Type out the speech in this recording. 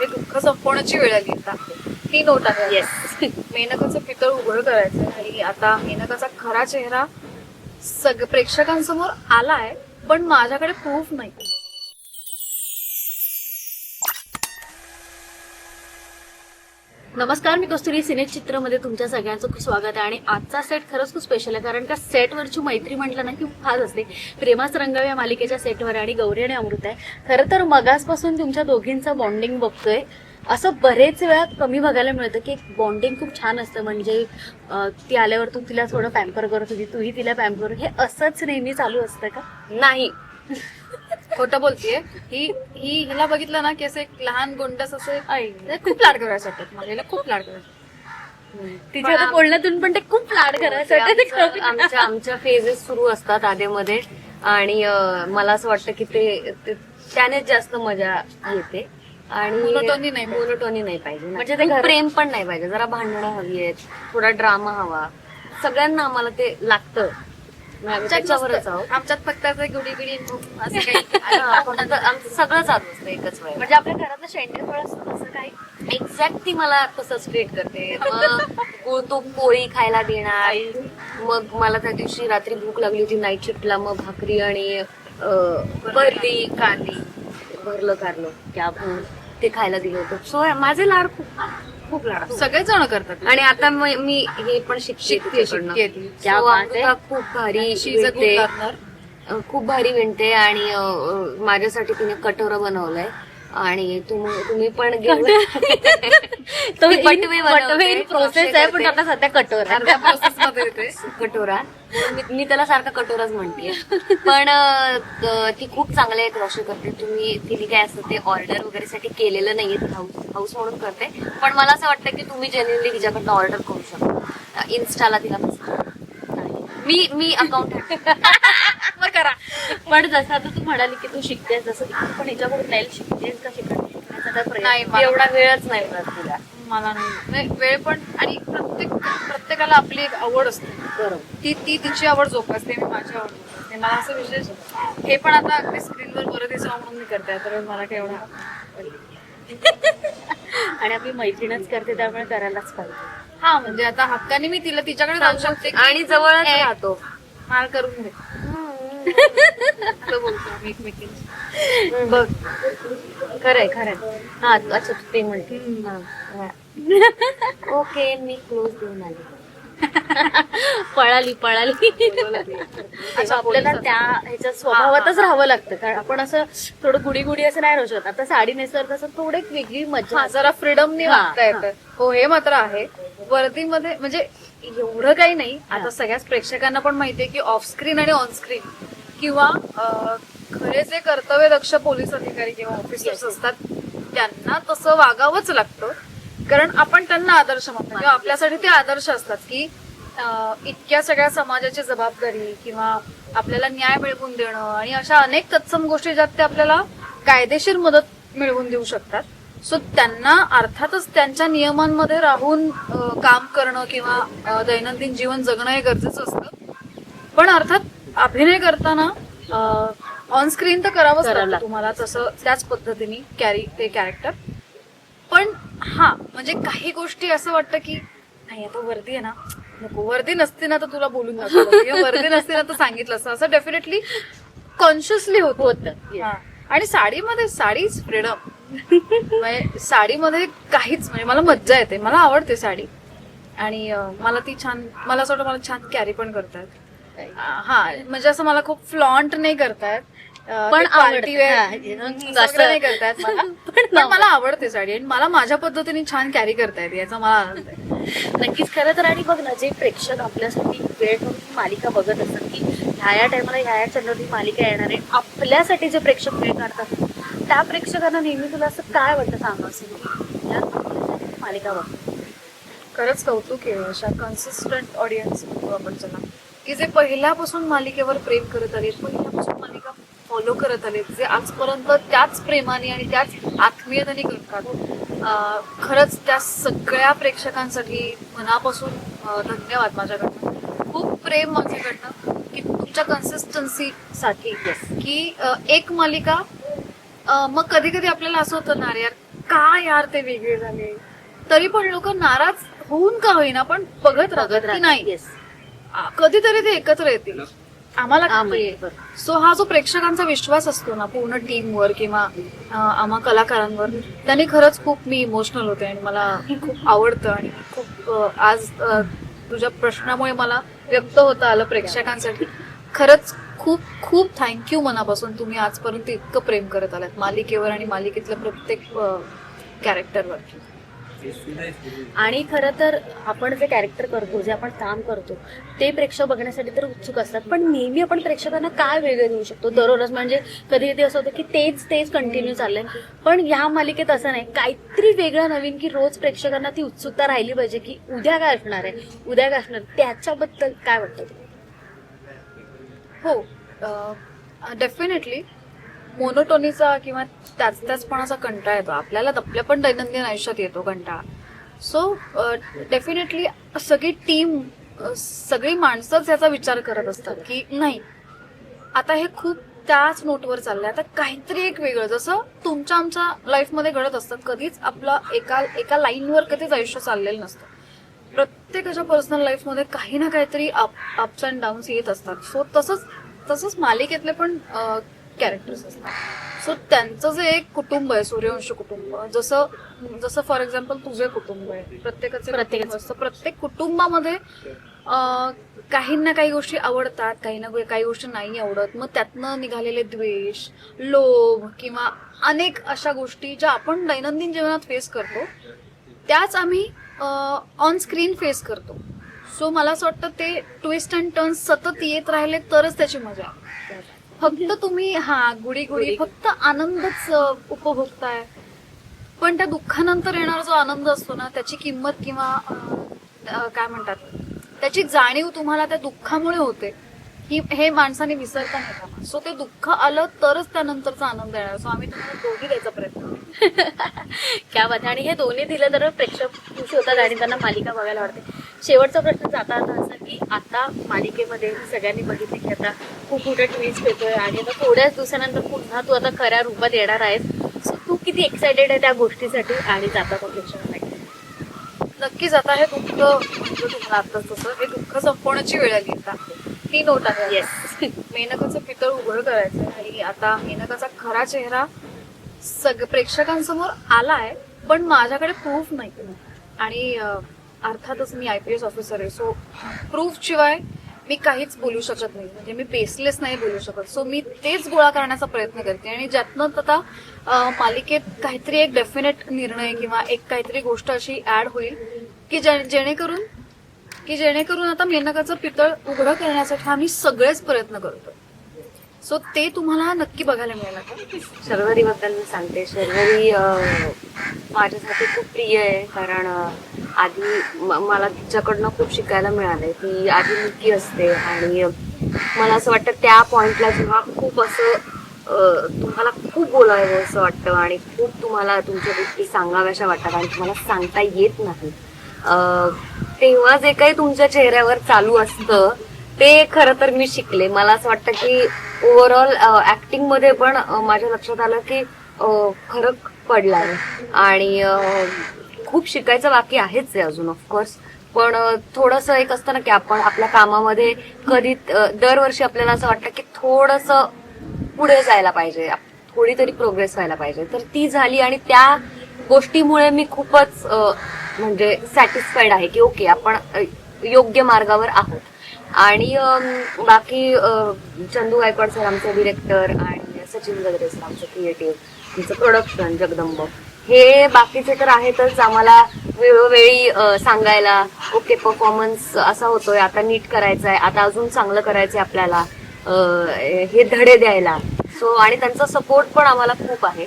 हे दुःख संपवण्याची वेळ आली आता. ही नोट आहे येस मेनकाचं पितळ उघड करायचं आणि आता मेनकाचा खरा चेहरा सग प्रेक्षकांसमोर आलाय पण माझ्याकडे प्रूफ नाही. नमस्कार मी कस्तुरी सिने चित्रमध्ये तुमच्या सगळ्यांचं खूप स्वागत आहे. आणि आजचा सेट खरंच खूप स्पेशल आहे कारण का सेटवरची मैत्री म्हटलं ना की खूप असते. प्रेमास रंगाव या मालिकेच्या सेटवर आणि गौरी आणि अमृत आहे. खरं तर मगासपासून तुमच्या दोघींचं बॉन्डिंग बघतोय. असं बरेच वेळा कमी बघायला मिळतं की एक बॉन्डिंग खूप छान असतं. म्हणजे ती आल्यावर तू तिला थोडं पॅम्पर करत होती तूही तिला पॅम्पर हे असंच नेहमी चालू असतं का? नाही. खोटं बोलतीये. ही ही हिला बघितलं ना की असं एक लहान गोंडस असं आई. खूप लाड करायचं वाटत. मला हिला खूप लाड करायचं तिच्या आता बोलण्यातून पण ते खूप लाड करायचं आमचं- कमी. आमच्या आमच्या फेजेस सुरू असतात आधेमध्ये. आणि अं, मला असं वाटतं की ते ते- त्यानेच जास्त मजा येते आणि Monotony नाही पाहिजे. मोनोटोनी नाही पाहिजे म्हणजे म्हणजे ते प्रेम पण नाही पाहिजे. जरा भांडणं हवी आहेत थोडा ड्रामा हवा. सगळ्यांना आम्हाला ते लागतं. आमच्यात फक्त असं गुडी गुडी असं काही सगळं चालू असतं एकच वेळ म्हणजे आपल्या घरातलं शेंडे फळ असतं तसं काही? एक्झॅक्ट ती मला तसंच ट्रीट करते. मग गुळ तूप पोळी खायला देणार. मग मला त्या दिवशी रात्री भूक लागली होती नाईट शिफ्टला मग भाकरी आणि भरली. कारली. भरलं कारलं. अं, ते खायला दिलं होतं. सो माझे लाड खूप खूप. सगळेच जण करतात. आणि आता म- मी हे पण शिकते खूप भारी शी इज अ गुड विणते. लर्नर अं, खूप भारी विणते आणि माझ्यासाठी तिने कटोरं बनवलंय. आणि तुम- तुम्ही पण प्रोसेस आहे पण आता सध्या येते कटोरा मी त्याला सारखा कटोराच म्हणते. पण त- खूप चांगले आहे क्रॉशे करते. तुम्ही तिने काय असतं ते ऑर्डर वगैरे साठी केलेलं नाहीये हाऊस हाऊस म्हणून करते. पण मला असं वाटतं की तुम्ही जेन्युअनली तिच्याकडनं ऑर्डर करू शकता. इन्स्टाला तिला. मी मी अकाउंट मग करा. पण जसं आता तू म्हणाली की तू शिकतेस जसं तू पण हिच्याकडून नाही शिकतेस का शिकणार एवढा वेळच नाही मिळत तिला. मला नाही. वेळ पण आणि प्रत्येक प्रत्येकाला आपली एक आवड असते. बरोबर. ती ती तिची आवड जोपासते मी माझी आवड जोपासते. मला असं विशेष हे पण आता अगदी स्क्रीनवर बरं दिसावं म्हणून मी करते तर मला काय एवढा आणि आपली मैत्रीणच करते त्यामुळे करायलाच पाहिजे. हा म्हणजे आता हक्काने मी तिला तिच्याकडे जाऊ शकते की आणि जवळच ए, राहतो. मार करून दे असं बोलतो आम्ही एकमेकींशी. बघ. खरंय खरंय. हा अच्छा तू ते म्हणते. ओके मी क्लोज देऊन आले. पळाली पळाली. आपल्याला त्या ह्याच्या स्वभावातच राहावं लागतं. कारण आपण असं थोडं गुडी गुडी असं नाही राहू शकत. आता साडी नेसर तसं थोडं एक वेगळी मजा हा जरा फ्रीडमने वागता येतं. हो हे मात्र आहे. वर्दीमध्ये म्हणजे एवढं काही नाही. आता सगळ्याच प्रेक्षकांना पण माहितीये की ऑफ स्क्रीन आणि ऑन स्क्रीन किंवा खरे जे कर्तव्य दक्ष पोलीस अधिकारी किंवा ऑफिसर्स असतात त्यांना तसं वागावंच लागतं. कारण आपण त्यांना आदर्श मानतो. किंवा आपल्यासाठी ते आदर्श असतात की इतक्या सगळ्या समाजाची जबाबदारी किंवा आपल्याला न्याय मिळवून देणं आणि अशा अनेक तत्सम गोष्टी ज्यात ते आपल्याला कायदेशीर मदत मिळवून देऊ शकतात. सो त्यांना अर्थातच त्यांच्या नियमांमध्ये राहून काम करणं किंवा दैनंदिन जीवन जगणं हे गरजेचं असतं. पण अर्थात अभिनय करताना ऑन स्क्रीन तर करावंच करावं लागतं लागतं. तुम्हाला. तसं त्याच पद्धतीने कॅरी ते कॅरेक्टर पण हा म्हणजे काही गोष्टी असं वाटतं की नाही आता वर्दी आहे ना नको वर्दी नसते ना तर तुला बोलून वर्दी नसते ना तर सांगितलं असतं. असं डेफिनेटली कॉन्शियसली होत. होतं हा. आणि साडीमध्ये साडीच फ्रीडम म्हणजे साडीमध्ये काहीच म्हणजे मला मज्जा येते मला आवडते साडी. आणि अं, मला ती छान मला असं वाटतं मला छान कॅरी पण करतात. हा म्हणजे असं मला खूप फ्लॉन्ट नाही करतायत अं, पण ते party आवडतं. wear असं. असं- वगैरे नाही करतायत मला पण मला आवडते साडी. आणि मला माझ्या पद्धतीने छान कॅरी करता येते याचा मला आनंद आहे. नक्कीच. खरं तर आणि बघ ना जे प्रेक्षक आपल्यासाठी वेळ ठेवून मालिका बघत असतात की ह्या या टायमाला ह्या या चॅनलवर ही मालिका येणार आहे. आपल्यासाठी जे प्रेक्षक वेळ काढतात त्या प्रेक्षकांना नेहमी तुला असं काय वाटतं सांग असं मालिका बघ. खरंच कौतुक आहे अशा कन्सिस्टंट ऑडियन्स म्हणतो आपण त्याला. की जे पहिल्यापासून मालिकेवर प्रेम करत आले पहिल्यापासून फॉलो करत आले जे आजपर्यंत त्याच प्रेमाने आणि त्याच आत्मीयतेने करतात. खरंच त्या सगळ्या प्रेक्षकांसाठी मनापासून धन्यवाद माझ्याकडनं. खूप प्रेम माझ्याकडनं की तुमच्या कन्सिस्टन्सीसाठी की एक मालिका मग कधी कधी आपल्याला असं होतं ना यार का यार ते वेगळे झाले? तरी पण लोक नाराज होऊन का होईना पण बघत राहतात नाही. कधीतरी ते एकत्र येतील. आम्हाला आम्ही सो हा जो प्रेक्षकांचा विश्वास असतो ना पूर्ण टीमवर किंवा अ, आम्हा कलाकारांवर त्यांनी खरंच खूप मी इमोशनल होते आणि मला खूप आवडतं आणि खूप अ, आज अ, तुझ्या प्रश्नामुळे मला व्यक्त होता आलं प्रेक्षकांसाठी. खरंच खूप खूप थँक्यू मनापासून तुम्ही आजपर्यंत इतकं प्रेम करत आलात मालिकेवर आणि मालिकेतल्या प्रत्येक कॅरेक्टरवर आणि खरं तर आपण जे कॅरेक्टर करतो जे आपण काम करतो ते प्रेक्षक बघण्यासाठी तर उत्सुक असतात. पण नेहमी आपण प्रेक्षकांना काय वेगळं देऊ शकतो? दररोज म्हणजे कधी कधी असं होतं की तेच तेच कंटिन्यू चाललंय. पण ह्या मालिकेत असं नाही. काहीतरी वेगळं नवीन की रोज प्रेक्षकांना ती उत्सुकता राहिली पाहिजे की उद्या काय असणार आहे? उद्या काय असणार? त्याच्याबद्दल काय वाटतं हो. डेफिनेटली मोनोटोनीचा किंवा त्याच त्याचपणाचा कंटाळा येतो. आपल्याला आपल्या पण दैनंदिन आयुष्यात येतो कंटाळा. सो डेफिनेटली सगळी टीम सगळी माणसंच याचा विचार करत असतात की नाही आता हे खूप त्याच नोटवर चाललंय. आता काहीतरी एक वेगळं जसं तुमच्या आमच्या लाईफमध्ये घडत असतं कधीच आपलं एका एका लाईनवर कधीच आयुष्य चाललेलं नसतं. प्रत्येकाच्या पर्सनल लाईफमध्ये काही ना काहीतरी अप्स अँड डाऊन्स येत असतात. सो तसंच तसंच मालिकेतले पण कॅरेक्टर्स असतात सो त्यांचं जे एक कुटुंब आहे सूर्यवंश कुटुंब जसं जसं फॉर एक्झाम्पल तुझे कुटुंब आहे प्रत्येकाचे प्रत्येकाचं. असतं प्रत्येक कुटुंबामध्ये अं, काही ना काही गोष्टी आवडतात काही ना काही गोष्टी नाही आवडत मग त्यातनं निघालेले द्वेष लोभ किंवा अनेक अशा गोष्टी ज्या आपण दैनंदिन जीवनात फेस करतो त्याच आम्ही ऑन स्क्रीन फेस करतो सो मला असं वाटतं ते ट्विस्ट अँड टर्न्स सतत येत राहिले तरच त्याची मजा आहे. फक्त तुम्ही हा गुडी गुडी फक्त आनंदच उपभोगताय. पण त्या दुःखानंतर येणारा जो आनंद असतो ना त्याची किंमत किंवा काय म्हणतात त्याची जाणीव तुम्हाला त्या दुःखामुळे होते. ही हे माणसाने विसरता नाही कामा सो ते दुःख आलं तरच त्यानंतरचा आनंद येणार. सो आम्ही तुम्हाला दोघी द्यायचा प्रयत्न. क्या बात. आणि हे दोन्ही दिलं तर प्रेक्षक खुश होतात आणि त्यांना मालिका बघायला आवडते. शेवटचा प्रश्न जाता आता असा की आता मालिकेमध्ये सगळ्यांनी बघितले की आता खूप मोठा ट्विस्ट येतोय आणि आता थोड्याच दिवसानंतर पुन्हा तू आता खऱ्या रूपात येणार आहेस. सो तू किती एक्सायटेड आहे त्या गोष्टीसाठी आणि जाता का प्रेक्षकांना? नक्कीच आता हे दुःख म्हणजे तुम्हाला आताच तसं हे दुःख संपवण्याची वेळ आली आता. ती नोट आहे. येस मेनकाचं पितळ उघड करायचं आणि आता मेनकाचा खरा चेहरा सग प्रेक्षकांसमोर आलाय पण माझ्याकडे प्रूफ नाही. आणि अर्थातच मी आय पी एस ऑफिसर आहे. सो प्रूफ शिवाय मी काहीच बोलू शकत नाही. म्हणजे मी बेसलेस नाही बोलू शकत. सो मी तेच गोळा करण्याचा प्रयत्न करते. आणि ज्यातनं आता मालिकेत काहीतरी एक डेफिनेट निर्णय किंवा एक काहीतरी गोष्ट अशी ऍड होईल की जे- जेणेकरून की जेणेकरून आता मेनकाचं पितळ उघडं करण्यासाठी आम्ही सगळेच प्रयत्न करतो. सो ते तुम्हाला नक्की बघायला मिळेल आता शर्वरी बद्दल मी सांगते. शर्वरी माझ्यासाठी खूप प्रिय आहे कारण आधी म- मला तिच्याकडनं खूप शिकायला मिळालंय. ती आधी मुकी असते आणि मला असं वाटतं त्या पॉइंटला जेव्हा खूप असं तुम्हाला खूप बोलावं असं वाटतं आणि खूप तुम्हाला तुमच्या गोष्टी सांगाव्याशा वाटतात आणि तुम्हाला सांगता येत नाही. तेव्हा जे काही तुमच्या चेहऱ्यावर चालू असतं ते खरं तर मी शिकले. मला असं वाटतं की ओव्हरऑल ऍक्टिंगमध्ये पण माझ्या लक्षात आलं की फरक पडला आहे आणि खूप शिकायचं बाकी आहेच आहे अजून ऑफकोर्स पण थोडस एक असतं ना की आपण आपल्या कामामध्ये कधी दरवर्षी आपल्याला असं वाटतं की थोडस पुढे जायला पाहिजे. थोडी तरी प्रोग्रेस व्हायला पाहिजे. तर ती झाली आणि त्या गोष्टीमुळे मी खूपच म्हणजे सॅटिस्फाईड आहे की ओके आपण योग्य मार्गावर आहोत. आणि बाकी चंदू गायकवाड सर आमचे डिरेक्टर आणि सचिन गजरे सर आमचं क्रिएटिव्ह आमचं प्रोडक्शन जगदंब. हे बाकीचे तर आहेतच. आम्हाला वेळोवेळी सांगायला ओके परफॉर्मन्स असा होतोय आता नीट करायचा आहे आता अजून चांगलं करायचंय आपल्याला हे धडे द्यायला. सो आणि त्यांचा सपोर्ट पण आम्हाला खूप आहे.